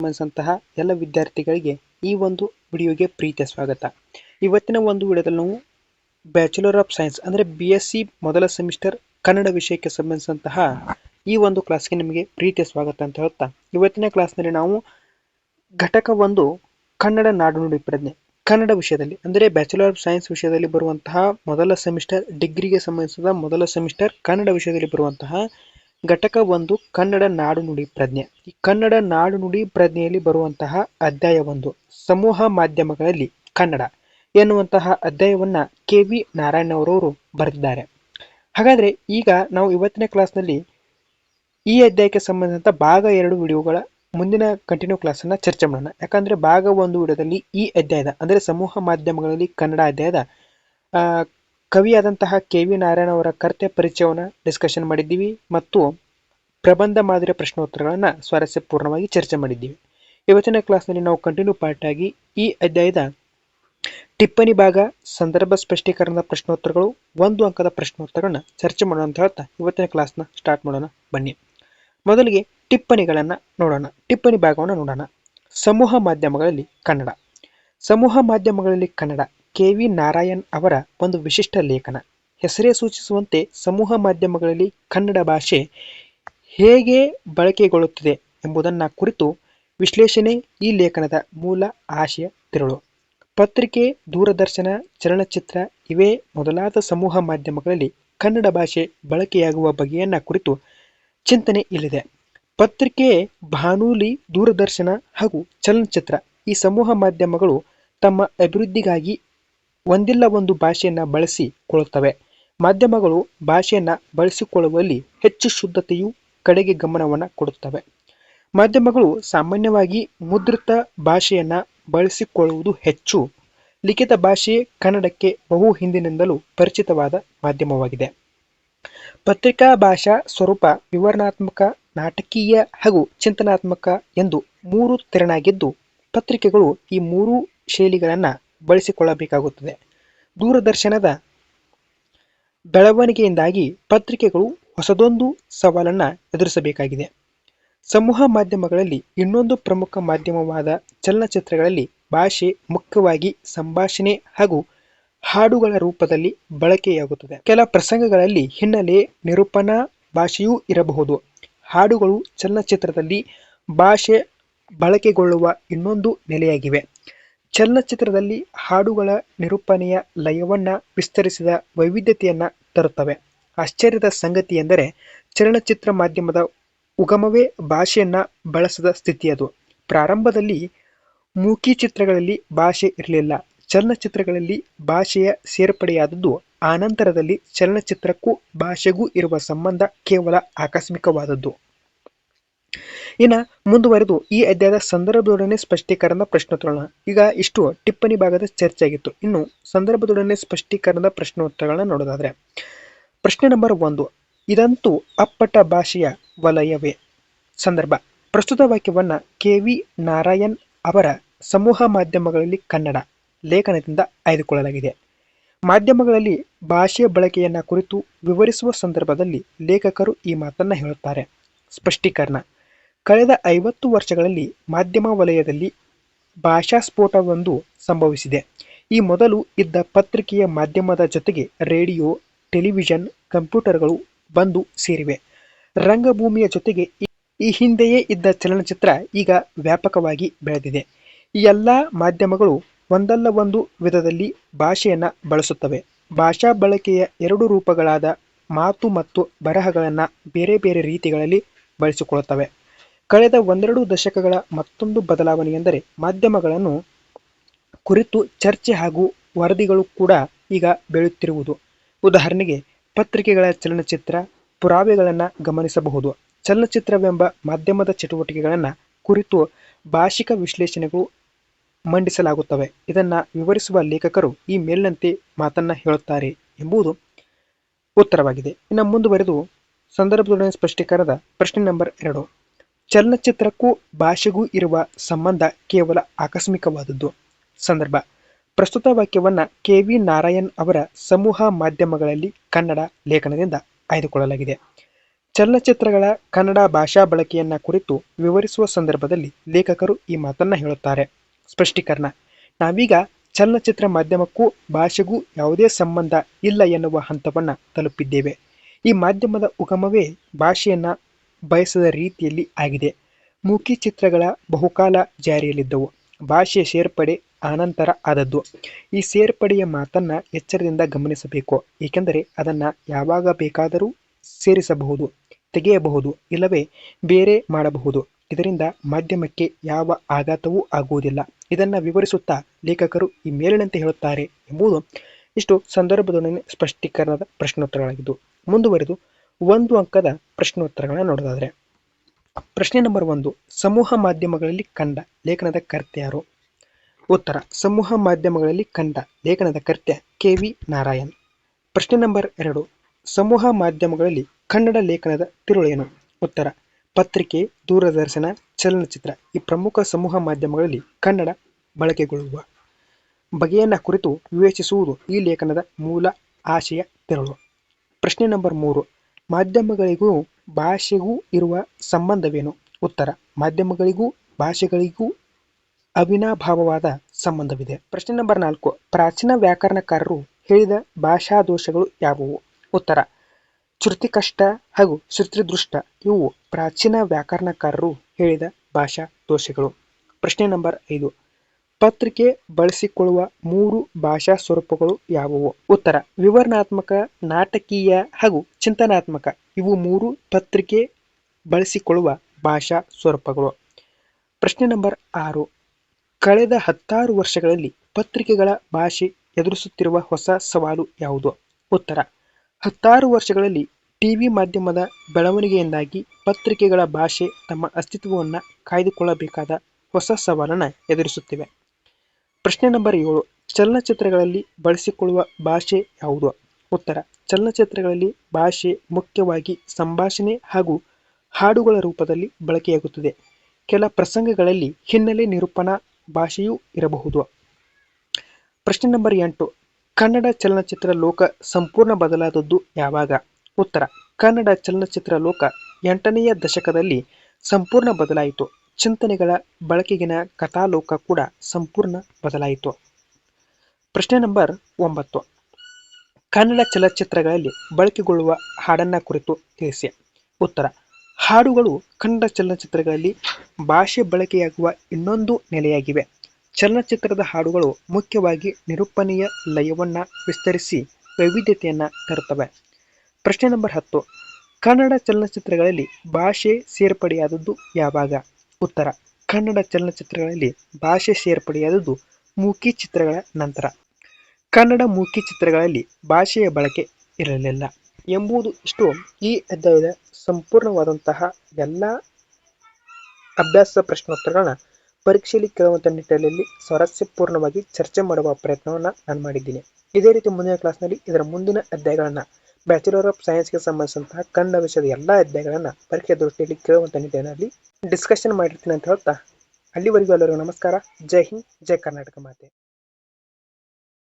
ಸಂಬಂಧಿಸಿದಂತಹ ಎಲ್ಲ ವಿದ್ಯಾರ್ಥಿಗಳಿಗೆ ಈ ಒಂದು ವಿಡಿಯೋಗೆ ಪ್ರೀತಿಯ ಸ್ವಾಗತ. ಇವತ್ತಿನ ಒಂದು ವಿಡಿಯೋದಲ್ಲಿ ನಾವು ಬ್ಯಾಚುಲರ್ ಆಫ್ ಸೈನ್ಸ್ ಅಂದರೆ ಬಿ ಎಸ್ ಸಿ ಮೊದಲ ಸೆಮಿಸ್ಟರ್ ಕನ್ನಡ ವಿಷಯಕ್ಕೆ ಸಂಬಂಧಿಸಿದಂತಹ ಈ ಒಂದು ಕ್ಲಾಸ್ಗೆ ನಿಮಗೆ ಪ್ರೀತಿಯ ಸ್ವಾಗತ ಅಂತ ಹೇಳ್ತಾ ಇವತ್ತಿನ ಕ್ಲಾಸ್ನಲ್ಲಿ ನಾವು ಘಟಕ ಒಂದು ಕನ್ನಡ ನಾಡುನುಡಿ ಪ್ರಜ್ಞೆ. ಕನ್ನಡ ವಿಷಯದಲ್ಲಿ ಅಂದರೆ ಬ್ಯಾಚುಲರ್ ಆಫ್ ಸೈನ್ಸ್ ವಿಷಯದಲ್ಲಿ ಬರುವಂತಹ ಮೊದಲ ಸೆಮಿಸ್ಟರ್ ಡಿಗ್ರಿಗೆ ಸಂಬಂಧಿಸಿದ ಮೊದಲ ಸೆಮಿಸ್ಟರ್ ಕನ್ನಡ ವಿಷಯದಲ್ಲಿ ಬರುವಂತಹ ಘಟಕ ಒಂದು, ಕನ್ನಡ ನಾಡು ನುಡಿ ಪ್ರಜ್ಞೆ. ಈ ಕನ್ನಡ ನಾಡು ನುಡಿ ಪ್ರಜ್ಞೆಯಲ್ಲಿ ಬರುವಂತಹ ಅಧ್ಯಾಯ ಒಂದು, ಸಮೂಹ ಮಾಧ್ಯಮಗಳಲ್ಲಿ ಕನ್ನಡ ಎನ್ನುವಂತಹ ಅಧ್ಯಾಯವನ್ನ ಕೆ ವಿ ನಾರಾಯಣ ಅವರವರು ಬರೆದಿದ್ದಾರೆ. ಹಾಗಾದ್ರೆ ಈಗ ನಾವು ಇವತ್ತಿನ ಕ್ಲಾಸ್ನಲ್ಲಿ ಈ ಅಧ್ಯಾಯಕ್ಕೆ ಸಂಬಂಧಿಸಿದಂತ ಭಾಗ ಎರಡು ವಿಡಿಯೋಗಳ ಮುಂದಿನ ಕಂಟಿನ್ಯೂ ಕ್ಲಾಸನ್ನು ಚರ್ಚೆ ಮಾಡೋಣ. ಯಾಕಂದ್ರೆ ಭಾಗ ಒಂದು ವಿಡಿಯೋದಲ್ಲಿ ಈ ಅಧ್ಯಾಯದ, ಅಂದ್ರೆ ಸಮೂಹ ಮಾಧ್ಯಮಗಳಲ್ಲಿ ಕನ್ನಡ ಅಧ್ಯಾಯದ ಕವಿಯಾದಂತಹ ಕೆ ವಿ ನಾರಾಯಣ ಅವರ ಕರ್ತ್ಯ ಪರಿಚಯವನ್ನು ಡಿಸ್ಕಷನ್ ಮಾಡಿದ್ದೀವಿ ಮತ್ತು ಪ್ರಬಂಧ ಮಾದರಿಯ ಪ್ರಶ್ನೋತ್ತರಗಳನ್ನು ಸ್ವಾರಸ್ಯಪೂರ್ಣವಾಗಿ ಚರ್ಚೆ ಮಾಡಿದ್ದೀವಿ. ಇವತ್ತಿನ ಕ್ಲಾಸ್ನಲ್ಲಿ ನಾವು ಕಂಟಿನ್ಯೂ ಪಾರ್ಟ್ ಆಗಿ ಈ ಅಧ್ಯಾಯದ ಟಿಪ್ಪಣಿ ಭಾಗ, ಸಂದರ್ಭ ಸ್ಪಷ್ಟೀಕರಣದ ಪ್ರಶ್ನೋತ್ತರಗಳು, ಒಂದು ಅಂಕದ ಪ್ರಶ್ನೋತ್ತರಗಳನ್ನು ಚರ್ಚೆ ಮಾಡೋಣ ಅಂತ ಹೇಳ್ತಾ ಇವತ್ತಿನ ಕ್ಲಾಸ್ನ ಸ್ಟಾರ್ಟ್ ಮಾಡೋಣ, ಬನ್ನಿ. ಮೊದಲಿಗೆ ಟಿಪ್ಪಣಿಗಳನ್ನು ನೋಡೋಣ. ಟಿಪ್ಪಣಿ ಭಾಗವನ್ನು ನೋಡೋಣ. ಸಮೂಹ ಮಾಧ್ಯಮಗಳಲ್ಲಿ ಕನ್ನಡ. ಸಮೂಹ ಮಾಧ್ಯಮಗಳಲ್ಲಿ ಕನ್ನಡ. ಕೆ ವಿ ನಾರಾಯಣ್ ಅವರ ಒಂದು ವಿಶಿಷ್ಟ ಲೇಖನ. ಹೆಸರೇ ಸೂಚಿಸುವಂತೆ ಸಮೂಹ ಮಾಧ್ಯಮಗಳಲ್ಲಿ ಕನ್ನಡ ಭಾಷೆ ಹೇಗೆ ಬಳಕೆಗೊಳ್ಳುತ್ತಿದೆ ಎಂಬುದನ್ನು ಕುರಿತು ವಿಶ್ಲೇಷಣೆ ಈ ಲೇಖನದ ಮೂಲ ಆಶಯ ತಿರುಳು. ಪತ್ರಿಕೆ, ದೂರದರ್ಶನ, ಚಲನಚಿತ್ರ ಇವೇ ಮೊದಲಾದ ಸಮೂಹ ಮಾಧ್ಯಮಗಳಲ್ಲಿ ಕನ್ನಡ ಭಾಷೆ ಬಳಕೆಯಾಗುವ ಬಗೆಯನ್ನು ಕುರಿತು ಚಿಂತನೆ ಇಲ್ಲಿದೆ. ಪತ್ರಿಕೆ ಬಾನುಲಿ ದೂರದರ್ಶನ ಹಾಗೂ ಚಲನಚಿತ್ರ ಈ ಸಮೂಹ ಮಾಧ್ಯಮಗಳು ತಮ್ಮ ಅಭಿವೃದ್ಧಿಗಾಗಿ ಒಂದಿಲ್ಲ ಒಂದು ಭಾಷೆಯನ್ನು ಬಳಸಿಕೊಳ್ಳುತ್ತವೆ ಮಾಧ್ಯಮಗಳು ಭಾಷೆಯನ್ನು ಬಳಸಿಕೊಳ್ಳುವಲ್ಲಿ ಹೆಚ್ಚು ಶುದ್ಧತೆಯು ಕಡೆಗೆ ಗಮನವನ್ನು ಕೊಡುತ್ತವೆ. ಮಾಧ್ಯಮಗಳು ಸಾಮಾನ್ಯವಾಗಿ ಮುದ್ರಿತ ಭಾಷೆಯನ್ನು ಬಳಸಿಕೊಳ್ಳುವುದು ಹೆಚ್ಚು. ಲಿಖಿತ ಭಾಷೆ ಕನ್ನಡಕ್ಕೆ ಬಹು ಹಿಂದಿನಿಂದಲೂ ಪರಿಚಿತವಾದ ಮಾಧ್ಯಮವಾಗಿದೆ. ಪತ್ರಿಕಾ ಭಾಷಾ ಸ್ವರೂಪ ವಿವರಣಾತ್ಮಕ, ನಾಟಕೀಯ ಹಾಗೂ ಚಿಂತನಾತ್ಮಕ ಎಂದು ಮೂರು ತೆರನಾಗಿದ್ದು, ಪತ್ರಿಕೆಗಳು ಈ ಮೂರು ಶೈಲಿಗಳನ್ನು ಬಳಸಿಕೊಳ್ಳಬೇಕಾಗುತ್ತದೆ. ದೂರದರ್ಶನದ ಬೆಳವಣಿಗೆಯಿಂದಾಗಿ ಪತ್ರಿಕೆಗಳು ಹೊಸದೊಂದು ಸವಾಲನ್ನು ಎದುರಿಸಬೇಕಾಗಿದೆ. ಸಮೂಹ ಮಾಧ್ಯಮಗಳಲ್ಲಿ ಇನ್ನೊಂದು ಪ್ರಮುಖ ಮಾಧ್ಯಮವಾದ ಚಲನಚಿತ್ರಗಳಲ್ಲಿ ಭಾಷೆ ಮುಖ್ಯವಾಗಿ ಸಂಭಾಷಣೆ ಹಾಗೂ ಹಾಡುಗಳ ರೂಪದಲ್ಲಿ ಬಳಕೆಯಾಗುತ್ತದೆ. ಕೆಲ ಪ್ರಸಂಗಗಳಲ್ಲಿ ಹಿನ್ನೆಲೆ ನಿರೂಪಣಾ ಭಾಷೆಯೂ ಇರಬಹುದು. ಹಾಡುಗಳು ಚಲನಚಿತ್ರದಲ್ಲಿ ಭಾಷೆ ಬಳಕೆಗೊಳ್ಳುವ ಇನ್ನೊಂದು ನೆಲೆಯಾಗಿವೆ. ಚಲನಚಿತ್ರದಲ್ಲಿ ಹಾಡುಗಳ ನಿರೂಪಣೆಯ ಲಯವನ್ನ ವಿಸ್ತರಿಸಿದ ವೈವಿಧ್ಯತೆಯನ್ನು ತರುತ್ತವೆ. ಆಶ್ಚರ್ಯದ ಸಂಗತಿ ಎಂದರೆ, ಚಲನಚಿತ್ರ ಮಾಧ್ಯಮದ ಉಗಮವೇ ಭಾಷೆಯನ್ನ ಬಳಸದ ಸ್ಥಿತಿಯದು ಪ್ರಾರಂಭದಲ್ಲಿ ಮೂಕಿ ಚಿತ್ರಗಳಲ್ಲಿ ಭಾಷೆ ಇರಲಿಲ್ಲ. ಚಲನಚಿತ್ರಗಳಲ್ಲಿ ಭಾಷೆಯ ಸೇರ್ಪಡೆಯಾದದ್ದು ಆನಂತರದಲ್ಲಿ ಚಲನಚಿತ್ರಕ್ಕೂ ಭಾಷೆಗೂ ಇರುವ ಸಂಬಂಧ ಕೇವಲ ಆಕಸ್ಮಿಕವಾದದ್ದು. ಇನ್ನ ಮುಂದುವರೆದು ಈ ಅಧ್ಯಾಯದ ಸಂದರ್ಭದೊಡನೆ ಸ್ಪಷ್ಟೀಕರಣದ ಪ್ರಶ್ನೋತ್ತರಗಳನ್ನ. ಈಗ ಇಷ್ಟು ಟಿಪ್ಪಣಿ ಭಾಗದ ಚರ್ಚೆ ಆಗಿತ್ತು. ಇನ್ನು ಸಂದರ್ಭದೊಡನೆ ಸ್ಪಷ್ಟೀಕರಣದ ಪ್ರಶ್ನೋತ್ತರಗಳನ್ನ ನೋಡೋದಾದ್ರೆ, ಪ್ರಶ್ನೆ ನಂಬರ್ ಒಂದು, ಇದಂತೂ ಅಪ್ಪಟ ಭಾಷೆಯ ವಲಯವೇ? ಸಂದರ್ಭ, ಪ್ರಸ್ತುತ ವಾಕ್ಯವನ್ನ ಕೆ ವಿ ನಾರಾಯಣ್ ಅವರ ಸಮೂಹ ಮಾಧ್ಯಮಗಳಲ್ಲಿ ಕನ್ನಡ ಲೇಖನದಿಂದ ಆಯ್ದುಕೊಳ್ಳಲಾಗಿದೆ. ಮಾಧ್ಯಮಗಳಲ್ಲಿ ಭಾಷೆಯ ಬಳಕೆಯನ್ನ ಕುರಿತು ವಿವರಿಸುವ ಸಂದರ್ಭದಲ್ಲಿ ಲೇಖಕರು ಈ ಮಾತನ್ನ ಹೇಳುತ್ತಾರೆ. ಸ್ಪಷ್ಟೀಕರಣ ಕಳೆದ ಐವತ್ತು ವರ್ಷಗಳಲ್ಲಿ ಮಾಧ್ಯಮ ವಲಯದಲ್ಲಿ ಭಾಷಾ ಸ್ಫೋಟವೊಂದು ಸಂಭವಿಸಿದೆ. ಈ ಮೊದಲು ಇದ್ದ ಪತ್ರಿಕೆಯ ಮಾಧ್ಯಮದ ಜೊತೆಗೆ ರೇಡಿಯೋ, ಟೆಲಿವಿಷನ್, ಕಂಪ್ಯೂಟರ್ಗಳು ಬಂದು ಸೇರಿವೆ. ರಂಗಭೂಮಿಯ ಜೊತೆಗೆ ಈ- ಈ ಹಿಂದೆಯೇ ಇದ್ದ ಚಲನಚಿತ್ರ ಈಗ ವ್ಯಾಪಕವಾಗಿ ಬೆಳೆದಿದೆ. ಈ ಎಲ್ಲ ಮಾಧ್ಯಮಗಳು ಒಂದಲ್ಲ ಒಂದು ವಿಧದಲ್ಲಿ ಭಾಷೆಯನ್ನು ಬಳಸುತ್ತವೆ. ಭಾಷಾ ಬಳಕೆಯ ಎರಡು ರೂಪಗಳಾದ ಮಾತು ಮತ್ತು ಬರಹಗಳನ್ನು ಬೇರೆ ಬೇರೆ ರೀತಿಗಳಲ್ಲಿ ಬಳಸಿಕೊಳ್ಳುತ್ತವೆ. ಕಳೆದ ಒಂದೆರಡು ದಶಕಗಳ ಮತ್ತೊಂದು ಬದಲಾವಣೆ ಎಂದರೆ ಮಾಧ್ಯಮಗಳನ್ನು ಕುರಿತು ಚರ್ಚೆ ಹಾಗೂ ವರದಿಗಳು ಕೂಡ ಈಗ ಬೆಳೆಯುತ್ತಿರುವುದು ಉದಾಹರಣೆಗೆ, ಪತ್ರಿಕೆಗಳ ಚಲನಚಿತ್ರ ಪುರಾವೆಗಳನ್ನು ಗಮನಿಸಬಹುದು. ಚಲನಚಿತ್ರವೆಂಬ ಮಾಧ್ಯಮದ ಚಟುವಟಿಕೆಗಳನ್ನು ಕುರಿತು ಭಾಷಿಕ ವಿಶ್ಲೇಷಣೆಗಳು ಮಂಡಿಸಲಾಗುತ್ತವೆ. ಇದನ್ನು ವಿವರಿಸುವ ಲೇಖಕರು ಈ ಮೇಲಿನಂತೆ ಮಾತನ್ನು ಹೇಳುತ್ತಾರೆ ಎಂಬುದು ಉತ್ತರವಾಗಿದೆ. ಇನ್ನು ಮುಂದುವರೆದು, ಸಂದರ್ಭದೊಡನೆ ಸ್ಪಷ್ಟೀಕರಣದ ಪ್ರಶ್ನೆ ನಂಬರ್ ಎರಡು. ಚಲನಚಿತ್ರಕ್ಕೂ ಭಾಷೆಗೂ ಇರುವ ಸಂಬಂಧ ಕೇವಲ ಆಕಸ್ಮಿಕವಾದದ್ದು. ಸಂದರ್ಭ. ಪ್ರಸ್ತುತ ವಾಕ್ಯವನ್ನು ಕೆ ವಿ ನಾರಾಯಣ್ ಅವರ ಸಮೂಹ ಮಾಧ್ಯಮಗಳಲ್ಲಿ ಕನ್ನಡ ಲೇಖನದಿಂದ ಆಯ್ದುಕೊಳ್ಳಲಾಗಿದೆ. ಚಲನಚಿತ್ರಗಳ ಕನ್ನಡ ಭಾಷಾ ಬಳಕೆಯನ್ನ ಕುರಿತು ವಿವರಿಸುವ ಸಂದರ್ಭದಲ್ಲಿ ಲೇಖಕರು ಈ ಮಾತನ್ನ ಹೇಳುತ್ತಾರೆ. ಸ್ಪಷ್ಟೀಕರಣ. ನಾವೀಗ ಚಲನಚಿತ್ರ ಮಾಧ್ಯಮಕ್ಕೂ ಭಾಷೆಗೂ ಯಾವುದೇ ಸಂಬಂಧ ಇಲ್ಲ ಎನ್ನುವ ಹಂತವನ್ನು ತಲುಪಿದ್ದೇವೆ. ಈ ಮಾಧ್ಯಮದ ಉಗಮವೇ ಭಾಷೆಯನ್ನ ಬಯಸದ ರೀತಿಯಲ್ಲಿ ಆಗಿದೆ. ಮೂಕಿ ಚಿತ್ರಗಳ ಬಹುಕಾಲ ಜಾರಿಯಲ್ಲಿದ್ದವು. ಭಾಷೆಯ ಸೇರ್ಪಡೆ ಆನಂತರ ಆದದ್ದು. ಈ ಸೇರ್ಪಡೆಯ ಮಾತನ್ನು ಎಚ್ಚರದಿಂದ ಗಮನಿಸಬೇಕು. ಏಕೆಂದರೆ ಅದನ್ನು ಯಾವಾಗ ಬೇಕಾದರೂ ಸೇರಿಸಬಹುದು, ತೆಗೆಯಬಹುದು, ಇಲ್ಲವೇ ಬೇರೆ ಮಾಡಬಹುದು. ಇದರಿಂದ ಮಾಧ್ಯಮಕ್ಕೆ ಯಾವ ಆಘಾತವೂ ಆಗುವುದಿಲ್ಲ. ಇದನ್ನು ವಿವರಿಸುತ್ತಾ ಲೇಖಕರು ಈ ಮೇಲಿನಂತೆ ಹೇಳುತ್ತಾರೆ ಎಂಬುದು ಇಷ್ಟು ಸಂದರ್ಭದೊಡನೆ ಸ್ಪಷ್ಟೀಕರಣದ ಪ್ರಶ್ನೋತ್ತರಗಳಾಗಿದ್ದು ಮುಂದುವರೆದು ಒಂದು ಅಂಕದ ಪ್ರಶ್ನೋತ್ತರಗಳನ್ನು ನೋಡೋದಾದ್ರೆ, ಪ್ರಶ್ನೆ ನಂಬರ್ ಒಂದು, ಸಮೂಹ ಮಾಧ್ಯಮಗಳಲ್ಲಿ ಕಂಡ ಲೇಖನದ ಕರ್ತೆ ಯಾರು? ಉತ್ತರ, ಸಮೂಹ ಮಾಧ್ಯಮಗಳಲ್ಲಿ ಕಂಡ ಲೇಖನದ ಕರ್ತ್ಯ ಕೆ ವಿ ನಾರಾಯಣ್. ಪ್ರಶ್ನೆ ನಂಬರ್ ಎರಡು, ಸಮೂಹ ಮಾಧ್ಯಮಗಳಲ್ಲಿ ಕನ್ನಡ ಲೇಖನದ ತಿರುಳೇನು ಉತ್ತರ, ಪತ್ರಿಕೆ, ದೂರದರ್ಶನ, ಚಲನಚಿತ್ರ ಈ ಪ್ರಮುಖ ಸಮೂಹ ಮಾಧ್ಯಮಗಳಲ್ಲಿ ಕನ್ನಡ ಬಳಕೆಗೊಳ್ಳುವ ಬಗೆಯನ್ನ ಕುರಿತು ವಿವೇಚಿಸುವುದು ಈ ಲೇಖನದ ಮೂಲ ಆಶಯ ತಿರುಳು. ಪ್ರಶ್ನೆ ನಂಬರ್ ಮೂರು ಮಾಧ್ಯಮಗಳಿಗೂ ಭಾಷೆಗೂ ಇರುವ ಸಂಬಂಧವೇನು? ಉತ್ತರ, ಮಾಧ್ಯಮಗಳಿಗೂ ಭಾಷೆಗಳಿಗೂ ಅವಿನಾಭಾವವಾದ ಸಂಬಂಧವಿದೆ. ಪ್ರಶ್ನೆ ನಂಬರ್ ನಾಲ್ಕು, ಪ್ರಾಚೀನ ವ್ಯಾಕರಣಕಾರರು ಹೇಳಿದ ಭಾಷಾ ದೋಷಗಳು ಯಾವುವು? ಉತ್ತರ, ಶ್ರುತಿಕಷ್ಟ ಹಾಗೂ ಶ್ರುತಿದೃಷ್ಟ, ಇವು ಪ್ರಾಚೀನ ವ್ಯಾಕರಣಕಾರರು ಹೇಳಿದ ಭಾಷಾ ದೋಷಗಳು ಪ್ರಶ್ನೆ ನಂಬರ್ ಐದು ಪತ್ರಿಕೆ ಬಳಸಿಕೊಳ್ಳುವ ಮೂರು ಭಾಷಾ ಸ್ವರೂಪಗಳು ಯಾವುವು? ಉತ್ತರ, ವಿವರಣಾತ್ಮಕ, ನಾಟಕೀಯ ಹಾಗೂ ಚಿಂತನಾತ್ಮಕ. ಇವು ಮೂರು ಪತ್ರಿಕೆ ಬಳಸಿಕೊಳ್ಳುವ ಭಾಷಾ ಸ್ವರೂಪಗಳು. ಪ್ರಶ್ನೆ ನಂಬರ್ ಆರು. ಕಳೆದ ಹತ್ತಾರು ವರ್ಷಗಳಲ್ಲಿ ಪತ್ರಿಕೆಗಳ ಭಾಷೆ ಎದುರಿಸುತ್ತಿರುವ ಹೊಸ ಸವಾಲು ಯಾವುದು? ಉತ್ತರ, ಹತ್ತಾರು ವರ್ಷಗಳಲ್ಲಿ ಟಿವಿ ಮಾಧ್ಯಮದ ಬೆಳವಣಿಗೆಯಿಂದಾಗಿ ಪತ್ರಿಕೆಗಳ ಭಾಷೆ ತಮ್ಮ ಅಸ್ತಿತ್ವವನ್ನು ಕಾಯ್ದುಕೊಳ್ಳಬೇಕಾದ ಹೊಸ ಸವಾಲನ್ನು ಎದುರಿಸುತ್ತಿವೆ. ಪ್ರಶ್ನೆ ನಂಬರ್ ಏಳು, ಚಲನಚಿತ್ರಗಳಲ್ಲಿ ಬಳಸಿಕೊಳ್ಳುವ ಭಾಷೆ ಯಾವುದು? ಉತ್ತರ, ಚಲನಚಿತ್ರಗಳಲ್ಲಿ ಭಾಷೆ ಮುಖ್ಯವಾಗಿ ಸಂಭಾಷಣೆ ಹಾಗೂ ಹಾಡುಗಳ ರೂಪದಲ್ಲಿ ಬಳಕೆಯಾಗುತ್ತದೆ. ಕೆಲ ಪ್ರಸಂಗಗಳಲ್ಲಿ ಹಿನ್ನೆಲೆ ನಿರೂಪಣಾ ಭಾಷೆಯೂ ಇರಬಹುದು. ಪ್ರಶ್ನೆ ನಂಬರ್ ಎಂಟು, ಕನ್ನಡ ಚಲನಚಿತ್ರ ಲೋಕ ಸಂಪೂರ್ಣ ಬದಲಾದದ್ದು ಯಾವಾಗ? ಉತ್ತರ, ಕನ್ನಡ ಚಲನಚಿತ್ರ ಲೋಕ ಎಂಟನೆಯ ದಶಕದಲ್ಲಿ ಸಂಪೂರ್ಣ ಬದಲಾಯಿತು. ಚಿಂತನೆಗಳ ಬಳಕೆಗಿನ ಕಥಾಲೋಕ ಕೂಡ ಸಂಪೂರ್ಣ ಬದಲಾಯಿತು. ಪ್ರಶ್ನೆ ನಂಬರ್ ಒಂಬತ್ತು. ಕನ್ನಡ ಚಲನಚಿತ್ರಗಳಲ್ಲಿ ಬಳಕೆಗೊಳ್ಳುವ ಹಾಡನ್ನ ಕುರಿತು ತಿಳಿಸಿ. ಉತ್ತರ. ಹಾಡುಗಳು ಕನ್ನಡ ಚಲನಚಿತ್ರಗಳಲ್ಲಿ ಭಾಷೆ ಬಳಕೆಯಾಗುವ ಇನ್ನೊಂದು ನೆಲೆಯಾಗಿವೆ. ಚಲನಚಿತ್ರದ ಹಾಡುಗಳು ಮುಖ್ಯವಾಗಿ ನಿರೂಪಣೆಯ ಲಯವನ್ನ ವಿಸ್ತರಿಸಿ ವೈವಿಧ್ಯತೆಯನ್ನ ತರುತ್ತವೆ. ಪ್ರಶ್ನೆ ನಂಬರ್ ಹತ್ತು. ಕನ್ನಡ ಚಲನಚಿತ್ರಗಳಲ್ಲಿ ಭಾಷೆ ಸೇರ್ಪಡೆಯಾದದ್ದು ಯಾವಾಗ? ಉತ್ತರ. ಕನ್ನಡ ಚಲನಚಿತ್ರಗಳಲ್ಲಿ ಭಾಷೆ ಸೇರ್ಪಡೆಯಾದದ್ದು ಮೂಕಿ ಚಿತ್ರಗಳ ನಂತರ. ಕನ್ನಡ ಮೂಕಿ ಚಿತ್ರಗಳಲ್ಲಿ ಭಾಷೆಯ ಬಳಕೆ ಇರಲಿಲ್ಲ ಎಂಬುದು ಇಷ್ಟು. ಈ ಅಧ್ಯಾಯದ ಸಂಪೂರ್ಣವಾದಂತಹ ಎಲ್ಲ ಅಭ್ಯಾಸ ಪ್ರಶ್ನೋತ್ತರಗಳನ್ನ ಪರೀಕ್ಷೆಯಲ್ಲಿ ಕೇಳುವಂಥ ನಿಟ್ಟಿನಲ್ಲಿ ಸ್ವಾರಸ್ಯಪೂರ್ಣವಾಗಿ ಚರ್ಚೆ ಮಾಡುವ ಪ್ರಯತ್ನವನ್ನು ನಾನು ಮಾಡಿದ್ದೀನಿ. ಇದೇ ರೀತಿ ಮುಂದಿನ ಕ್ಲಾಸ್ನಲ್ಲಿ ಇದರ ಮುಂದಿನ ಅಧ್ಯಾಯಗಳನ್ನು ಬ್ಯಾಚುಲರ್ ಆಫ್ ಸೈನ್ಸ್ಗೆ ಸಂಬಂಧಿಸಿದಂತಹ ಕನ್ನಡ ವಿಷಯದ ಎಲ್ಲ ಅಧ್ಯಾಯಗಳನ್ನು ಪರೀಕ್ಷೆ ದೃಷ್ಟಿಯಲ್ಲಿ ಕೇಳುವಂಥ ನಿಟ್ಟಿನಲ್ಲಿ ಡಿಸ್ಕಷನ್ ಮಾಡಿರ್ತೀನಿ ಅಂತ ಹೇಳ್ತಾ. ಅಲ್ಲಿವರೆಗೂ ಎಲ್ಲರಿಗೂ ನಮಸ್ಕಾರ. ಜೈ ಹಿಂದ್, ಜೈ ಕರ್ನಾಟಕ ಮಾತೆ.